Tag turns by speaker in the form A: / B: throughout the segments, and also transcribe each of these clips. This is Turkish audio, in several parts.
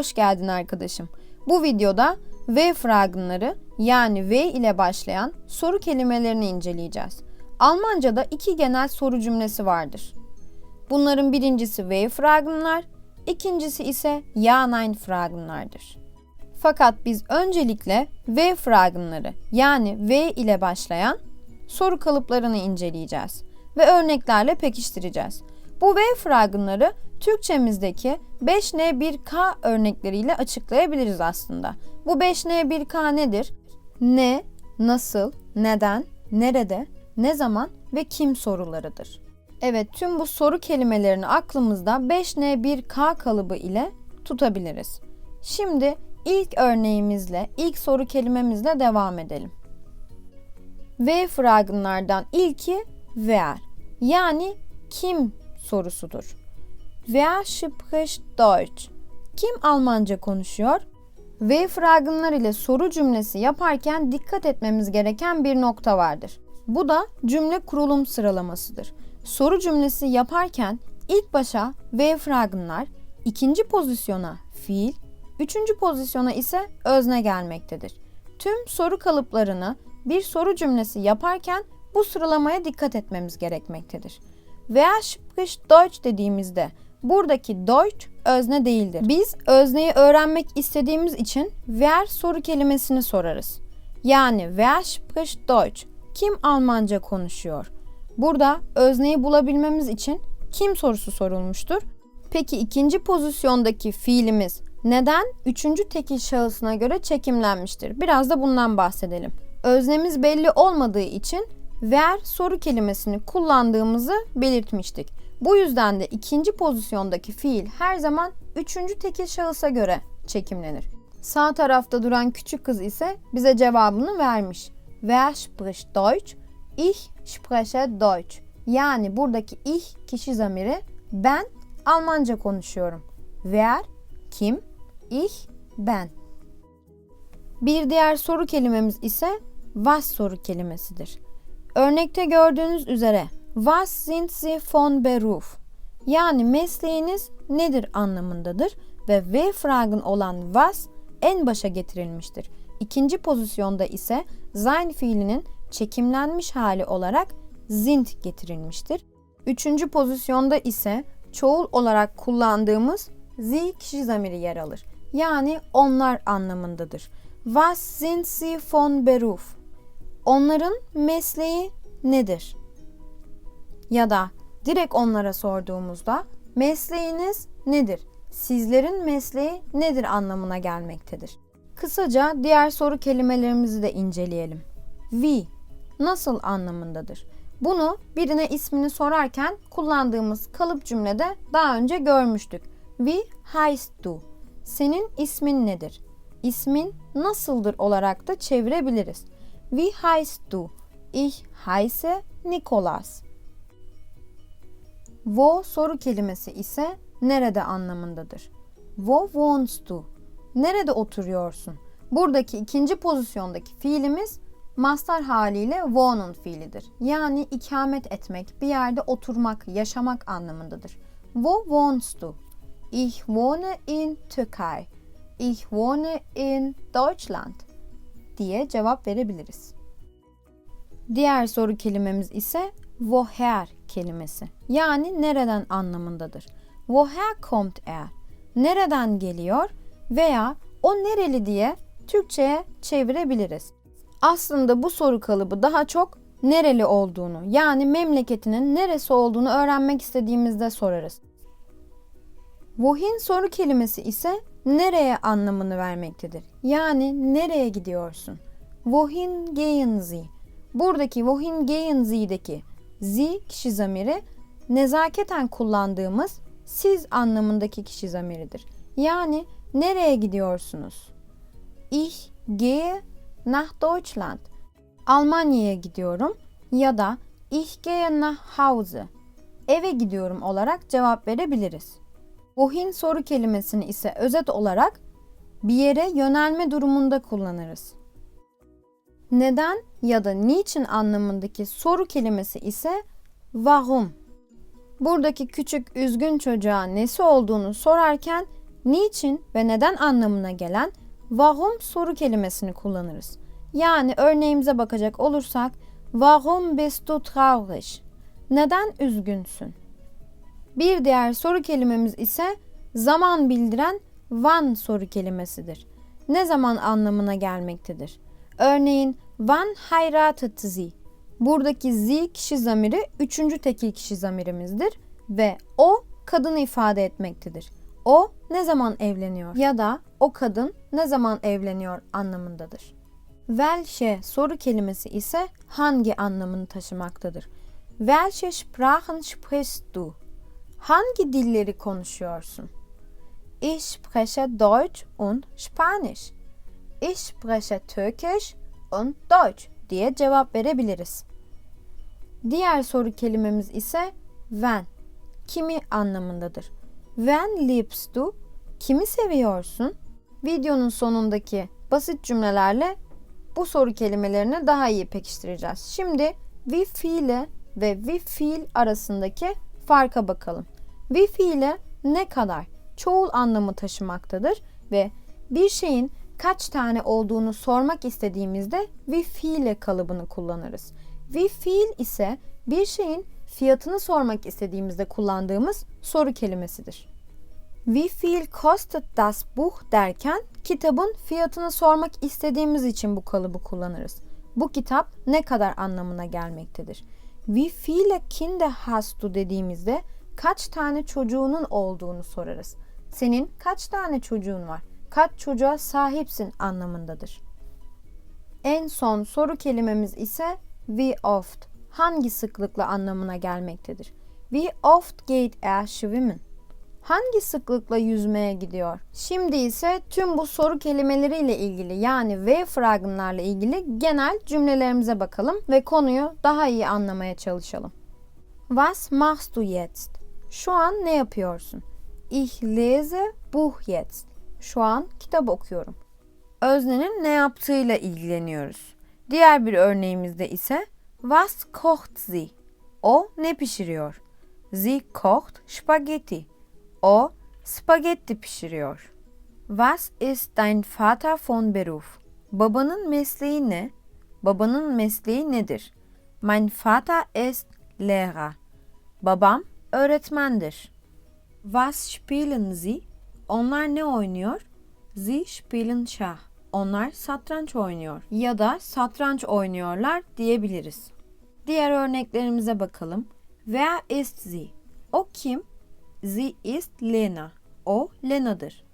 A: Hoş geldin arkadaşım. Bu videoda V fragmanları yani V ile başlayan soru kelimelerini inceleyeceğiz. Almanca'da iki genel soru cümlesi vardır. Bunların birincisi V fragmanlar, ikincisi ise Ja Nein fragmanlardır. Fakat biz öncelikle V fragmanları yani V ile başlayan soru kalıplarını inceleyeceğiz ve örneklerle pekiştireceğiz. Bu V fragmanları Türkçemizdeki 5N1K örnekleriyle açıklayabiliriz aslında. Bu 5N1K nedir? Ne, nasıl, neden, nerede, ne zaman ve kim sorularıdır. Evet tüm bu soru kelimelerini aklımızda 5N1K kalıbı ile tutabiliriz. Şimdi ilk örneğimizle, ilk soru kelimemizle devam edelim. V fragmanlardan ilki wer yani kim sorusudur. Wer spricht Deutsch? Kim Almanca konuşuyor? V fragmanlar ile soru cümlesi yaparken dikkat etmemiz gereken bir nokta vardır. Bu da cümle kurulum sıralamasıdır. Soru cümlesi yaparken ilk başa V fragmanlar, ikinci pozisyona fiil, üçüncü pozisyona ise özne gelmektedir. Tüm soru kalıplarını bir soru cümlesi yaparken bu sıralamaya dikkat etmemiz gerekmektedir. Wer spricht Deutsch dediğimizde buradaki Deutsch özne değildir. Biz özneyi öğrenmek istediğimiz için wer soru kelimesini sorarız. Yani wer spricht Deutsch? Kim Almanca konuşuyor? Burada özneyi bulabilmemiz için kim sorusu sorulmuştur. Peki ikinci pozisyondaki fiilimiz neden üçüncü tekil şahısına göre çekimlenmiştir? Biraz da bundan bahsedelim. Öznemiz belli olmadığı için ver soru kelimesini kullandığımızı belirtmiştik. Bu yüzden de ikinci pozisyondaki fiil her zaman üçüncü tekil şahısa göre çekimlenir. Sağ tarafta duran küçük kız ise bize cevabını vermiş. Wer spricht Deutsch? Ich spreche Deutsch. Yani buradaki ich kişi zamiri ben Almanca konuşuyorum. Wer kim? Ich ben. Bir diğer soru kelimemiz ise was soru kelimesidir. Örnekte gördüğünüz üzere Was sind Sie von Beruf? Yani mesleğiniz nedir anlamındadır ve V fragın olan was en başa getirilmiştir. İkinci pozisyonda ise sein fiilinin çekimlenmiş hali olarak sind getirilmiştir. Üçüncü pozisyonda ise çoğul olarak kullandığımız sie kişi zamiri yer alır. Yani onlar anlamındadır. Was sind Sie von Beruf? Onların mesleği nedir? Ya da direkt onlara sorduğumuzda mesleğiniz nedir? Sizlerin mesleği nedir anlamına gelmektedir. Kısaca diğer soru kelimelerimizi de inceleyelim. Wie nasıl anlamındadır? Bunu birine ismini sorarken kullandığımız kalıp cümlede daha önce görmüştük. Wie heißt du? Senin ismin nedir? İsmin nasıldır olarak da çevirebiliriz. Wie heißt du? Ich heiße Nikolas. Wo soru kelimesi ise nerede anlamındadır. Wo wohnst du? Nerede oturuyorsun? Buradaki ikinci pozisyondaki fiilimiz mastar haliyle wohnen fiilidir. Yani ikamet etmek, bir yerde oturmak, yaşamak anlamındadır. Wo wohnst du? Ich wohne in Türkei. Ich wohne in Deutschland diye cevap verebiliriz. Diğer soru kelimemiz ise woher kelimesi. Yani nereden anlamındadır. Woher kommt er? Nereden geliyor veya o nereli diye Türkçe'ye çevirebiliriz. Aslında bu soru kalıbı daha çok nereli olduğunu yani memleketinin neresi olduğunu öğrenmek istediğimizde sorarız. Wohin soru kelimesi ise nereye anlamını vermektedir. Yani nereye gidiyorsun? Wohin gehen Sie? Buradaki wohin gehen Sie'deki Sie kişi zamiri nezaketen kullandığımız siz anlamındaki kişi zamiridir. Yani nereye gidiyorsunuz? Ich gehe nach Deutschland. Almanya'ya gidiyorum ya da ich gehe nach Hause. Eve gidiyorum olarak cevap verebiliriz. Wohin soru kelimesini ise özet olarak bir yere yönelme durumunda kullanırız. Neden ya da niçin anlamındaki soru kelimesi ise warum. Buradaki küçük üzgün çocuğa nesi olduğunu sorarken niçin ve neden anlamına gelen warum soru kelimesini kullanırız. Yani örneğimize bakacak olursak warum bist du traurig? Neden üzgünsün? Bir diğer soru kelimemiz ise zaman bildiren wann soru kelimesidir. Ne zaman anlamına gelmektedir. Örneğin wann heiratet sie? Buradaki sie kişi zamiri üçüncü tekil kişi zamirimizdir ve o kadını ifade etmektedir. O ne zaman evleniyor ya da o kadın ne zaman evleniyor anlamındadır. Welche soru kelimesi ise hangi anlamını taşımaktadır. Welche Sprachen sprichst du? Hangi dilleri konuşuyorsun? Ich spreche Deutsch und Spanisch. Ich spreche Türkisch und Deutsch diye cevap verebiliriz. Diğer soru kelimemiz ise when. Kimi anlamındadır. When liebst du? Kimi seviyorsun? Videonun sonundaki basit cümlelerle bu soru kelimelerini daha iyi pekiştireceğiz. Şimdi wie viele ve wie viel arasındaki farka bakalım. Wie viele ne kadar çoğul anlamı taşımaktadır ve bir şeyin kaç tane olduğunu sormak istediğimizde wie viele kalıbını kullanırız. Wie viel ise bir şeyin fiyatını sormak istediğimizde kullandığımız soru kelimesidir. Wie viel kostet das Buch derken kitabın fiyatını sormak istediğimiz için bu kalıbı kullanırız. Bu kitap ne kadar anlamına gelmektedir. Wie viele Kinder hast du dediğimizde kaç tane çocuğunun olduğunu sorarız. Senin kaç tane çocuğun var? Kaç çocuğa sahipsin anlamındadır. En son soru kelimemiz ise wie oft. Hangi sıklıkla anlamına gelmektedir. Wie oft geht er schwimmen? Hangi sıklıkla yüzmeye gidiyor? Şimdi ise tüm bu soru kelimeleriyle ilgili yani V fragmanlarla ilgili genel cümlelerimize bakalım ve konuyu daha iyi anlamaya çalışalım. Was machst du jetzt? Şu an ne yapıyorsun? Ich lese Buch jetzt. Şu an kitap okuyorum. Öznenin ne yaptığıyla ilgileniyoruz. Diğer bir örneğimizde ise Was kocht sie? O ne pişiriyor? Sie kocht Spaghetti. O spagetti pişiriyor. Was ist dein Vater von Beruf? Babanın mesleği ne? Babanın mesleği nedir? Mein Vater ist Lehrer. Babam öğretmendir. Was spielen Sie? Onlar ne oynuyor? Sie spielen Schach. Onlar satranç oynuyor ya da satranç oynuyorlar diyebiliriz. Diğer örneklerimize bakalım. Wer ist sie? O kim? Sie ist Lena. O Lena'dır.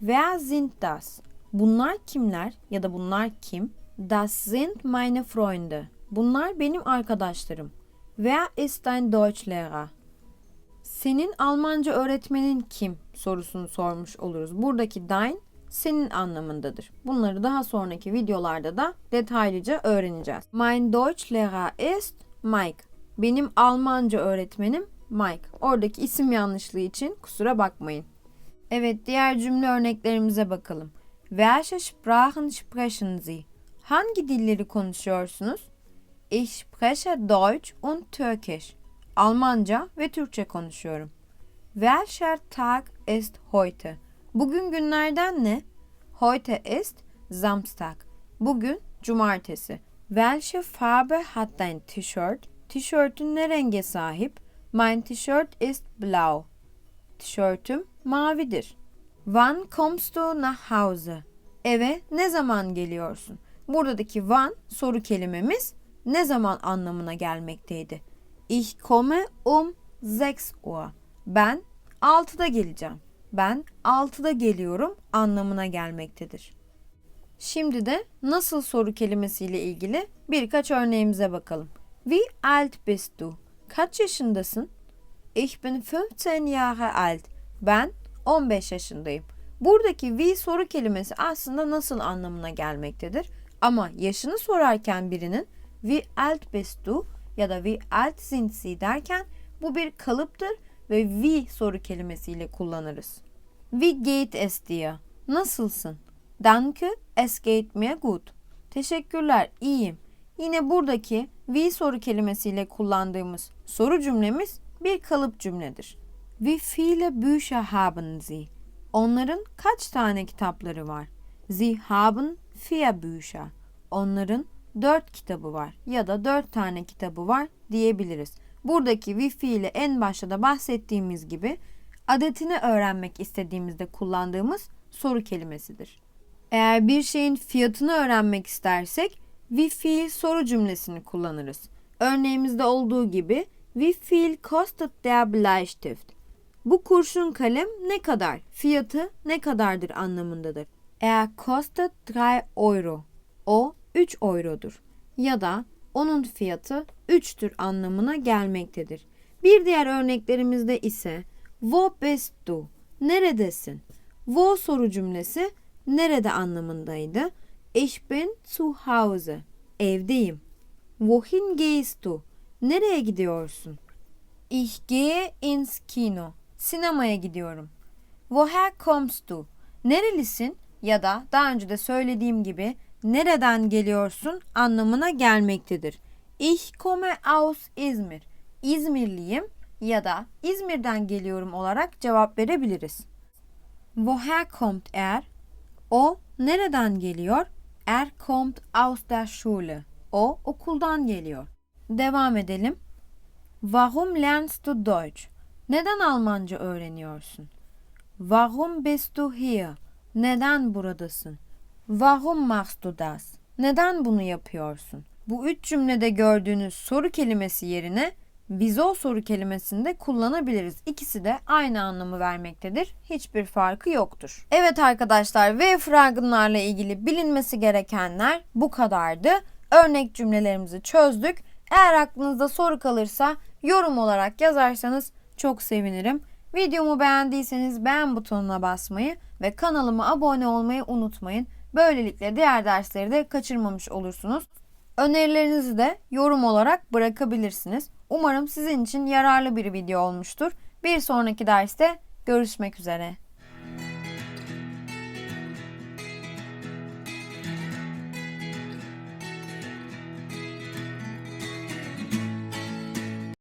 A: Wer sind das? Bunlar kimler ya da bunlar kim? Das sind meine Freunde. Bunlar benim arkadaşlarım. Wer ist dein Deutschlehrer? Senin Almanca öğretmenin kim sorusunu sormuş oluruz. Buradaki dein senin anlamındadır. Bunları daha sonraki videolarda da detaylıca öğreneceğiz. Mein Deutschlehrer ist Mike. Benim Almanca öğretmenim Mike. Oradaki isim yanlışlığı için kusura bakmayın. Evet diğer cümle örneklerimize bakalım. Welche Sprachen sprechen Sie? Hangi dilleri konuşuyorsunuz? Ich spreche Deutsch und Türkisch. Almanca ve Türkçe konuşuyorum. Welcher Tag ist heute? Bugün günlerden ne? Heute ist Samstag. Bugün cumartesi. Welche Farbe hat dein T-Shirt? Tişörtün ne renge sahip? Mein T-Shirt ist blau. Tişörtüm mavidir. Wann kommst du nach Hause? Eve ne zaman geliyorsun? Buradaki wann soru kelimemiz ne zaman anlamına gelmekteydi. Ich komme um 6 Uhr. Ben 6'da geleceğim. Ben 6'da geliyorum anlamına gelmektedir. Şimdi de nasıl soru kelimesiyle ilgili birkaç örneğimize bakalım. Wie alt bist du? Kaç yaşındasın? Ich bin 15 Jahre alt. Ben 15 yaşındayım. Buradaki wie soru kelimesi aslında nasıl anlamına gelmektedir. Ama yaşını sorarken birinin wie alt bist du ya da wie alt sind sie derken bu bir kalıptır ve wie soru kelimesiyle kullanırız. Wie geht es dir? Nasılsın? Danke, es geht mir gut. Teşekkürler, iyiyim. Yine buradaki wie soru kelimesiyle kullandığımız soru cümlemiz bir kalıp cümledir. Wie viele Bücher haben Sie? Onların kaç tane kitapları var? Sie haben vier Bücher. Onların dört kitabı var ya da dört tane kitabı var diyebiliriz. Buradaki wifi ile en başta da bahsettiğimiz gibi adetini öğrenmek istediğimizde kullandığımız soru kelimesidir. Eğer bir şeyin fiyatını öğrenmek istersek viel soru cümlesini kullanırız. Örneğimizde olduğu gibi wie viel kostet der Bleistift? Bu kurşun kalem ne kadar? Fiyatı ne kadardır anlamındadır. Er kostet 3 euro. O 3 eurodur. Ya da onun fiyatı 3'tür anlamına gelmektedir. Bir diğer örneklerimizde ise Wo bist du? Neredesin? Wo soru cümlesi nerede anlamındaydı. Ich bin zu Hause. Evdeyim. Wohin gehst du? Nereye gidiyorsun? Ich gehe ins Kino. Sinemaya gidiyorum. Woher kommst du? Nerelisin? Ya da daha önce de söylediğim gibi nereden geliyorsun anlamına gelmektedir. Ich komme aus İzmir. İzmirliyim ya da İzmir'den geliyorum olarak cevap verebiliriz. Woher kommt er? O nereden geliyor? Er kommt aus der Schule. O okuldan geliyor. Devam edelim. Warum lernst du Deutsch? Neden Almanca öğreniyorsun? Warum bist du hier? Neden buradasın? Warum machst du das? Neden bunu yapıyorsun? Bu üç cümlede gördüğünüz soru kelimesi yerine bizo soru kelimesini de kullanabiliriz. İkisi de aynı anlamı vermektedir. Hiçbir farkı yoktur. Evet arkadaşlar V fragmanlarla ilgili bilinmesi gerekenler bu kadardı. Örnek cümlelerimizi çözdük. Eğer aklınızda soru kalırsa yorum olarak yazarsanız çok sevinirim. Videomu beğendiyseniz beğen butonuna basmayı ve kanalıma abone olmayı unutmayın. Böylelikle diğer dersleri de kaçırmamış olursunuz. Önerilerinizi de yorum olarak bırakabilirsiniz. Umarım sizin için yararlı bir video olmuştur. Bir sonraki derste görüşmek üzere.